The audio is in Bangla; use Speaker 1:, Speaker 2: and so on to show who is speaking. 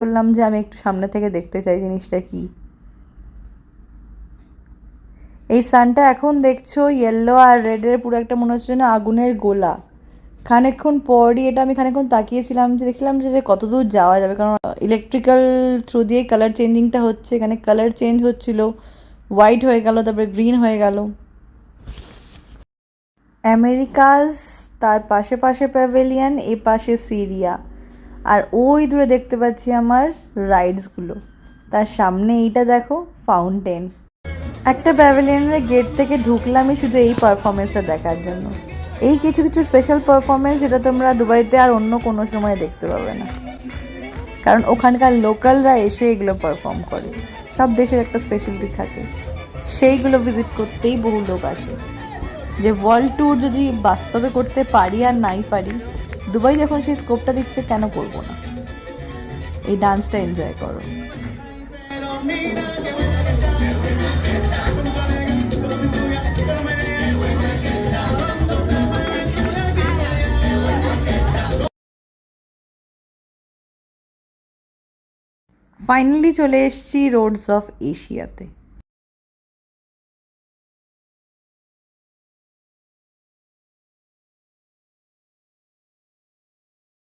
Speaker 1: বললাম যে আমি একটু সামনে থেকে দেখতে চাই জিনিসটা কি। এই সানটা এখন দেখছ ইয়েলো আর রেডের পুরো একটা মনে হচ্ছে যেন আগুনের গোলা। খানিকক্ষণ পরই এটা আমি খানিকক্ষণ তাকিয়েছিলাম যে দেখছিলাম যে কত দূর যাওয়া যাবে, কারণ ইলেকট্রিক্যাল থ্রু দিয়ে কালার চেঞ্জিংটা হচ্ছে, এখানে কালার চেঞ্জ হচ্ছিল হোয়াইট হয়ে গেল, তারপরে গ্রিন হয়ে গেল। আমেরিকাস তার পাশে পাশে প্যাভেলিয়ান এ পাশে সিরিয়া। আর ওই দূরে দেখতে পাচ্ছি আমার রাইডসগুলো তার সামনে এইটা দেখো ফাউন্টেন একটা প্যাভিলিয়নের গেট থেকে ঢুকলামই শুধু এই পারফরমেন্সটা দেখার জন্য। এই কিছু কিছু স্পেশাল পারফরমেন্স যেটা তোমরা দুবাইতে আর অন্য কোনো সময় দেখতে পাবে না। কারণ ওখানকার লোকালরা এসে এগুলো পারফর্ম করে। সব দেশের একটা স্পেশালিটি থাকে। সেইগুলো ভিজিট করতেই বহু লোক আসে। যে ওয়ার্ল্ড ট্যুর যদি বাস্তবে করতে পারি আর নাই পারি দুবাই যখন সেই স্কোপটা দিচ্ছে, কেন করব না? এই ডান্সটা এনজয় করো। ফাইনালি চলে এসেছি রোডস অফ এশিয়াতে